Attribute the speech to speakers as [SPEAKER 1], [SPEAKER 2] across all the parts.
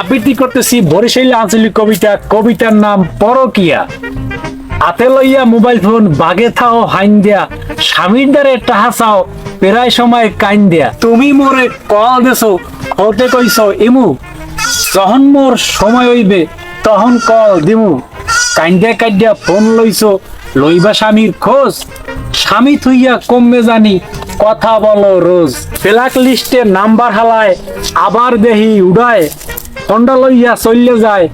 [SPEAKER 1] আবৃত্তি করতেছি বরিশাল আঞ্চলিক কবিতা, কবিতার নাম পরকিয়া। হাতে লইয়া মোবাইল ফোন, বাগে থাও, হাইন দিয়া। স্বামীর দ্বারে টাহা চাও, প্রায় সময় কাইন দিয়া। তুমি মোরে কল দেছো, হতে কইছ, ইমু। যখন মোর সময় হইবে, তখন কল দিমু। কাইন্দিয়া কাইন্দিয়া ফোন লইছ, লইবা স্বামীর খোঁজ। স্বামী থুইয়া কমবে জানি, কথা বলো রোজ। ব্ল্যাক লিস্টে নাম্বার হালায়, আবার দেহি উড়ায়। হন্ডা লইয়া চললে যায়,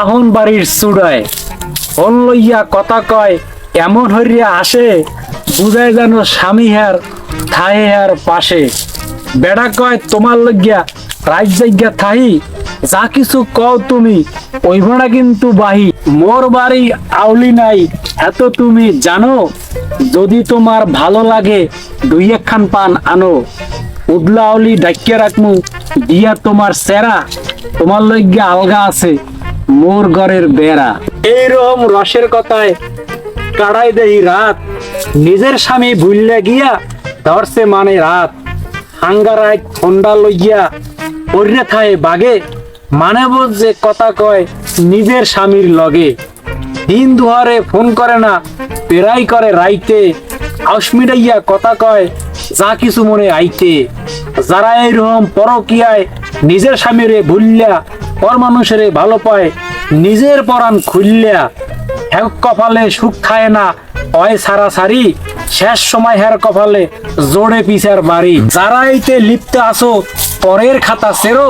[SPEAKER 1] আহন বাড়ির চুড়ায়। ফোন লইয়া কথা কয়, এমন হইয়া আসে, বুঝায় যেন স্বামী হার থাহে হার পাশে। বেড়া কয়, তোমার লইয়া রাজ থাহি, যা কিছু কও তুমি ওই ভাড়া কিন্তু বাহি। মোর বাড়ি আউলি নাই, এত তুমি জানো, যদি তোমার ভালো লাগে দুই একখান পান আনো। উদলা আউলি ডাকিয়া রাখমু, দিয়া তোমার সেরা। তোমার লইগা আলগা আছে মোর ঘরের বেড়া। এইরকম রসের কথায় কাড়াই দেহি রাত। নিজের স্বামী ভুললে গিয়া ধরছে মানে রাত। হাঙ্গারায় ঠন্ডা লইয়া পড়ে থায় বাগে। মানে যে কথা কয় নিজের স্বামীর লগে। দিন দুহারে ফোন করে না, পেরাই করে রাইতে। আউসমিডাইয়া কথা কয়, যা কিছু মনে আইতে। যারা এইরকম পরকিয়ায় নিজের স্বামীরে ভুললা পর মানুষেরে ভালো পায়, নিজের পরাণ খুললা এক কপালে সুখ খায় না অয় সারা সারি শেষ সময় হের কপালে জোড়ে পিসার বাড়ি। যারা এতে লিপ্ত আসো পরের খাতা সেরো,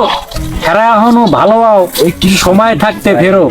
[SPEAKER 1] হেরা এখনও ভালো আও সময় থাকতে ফেরো।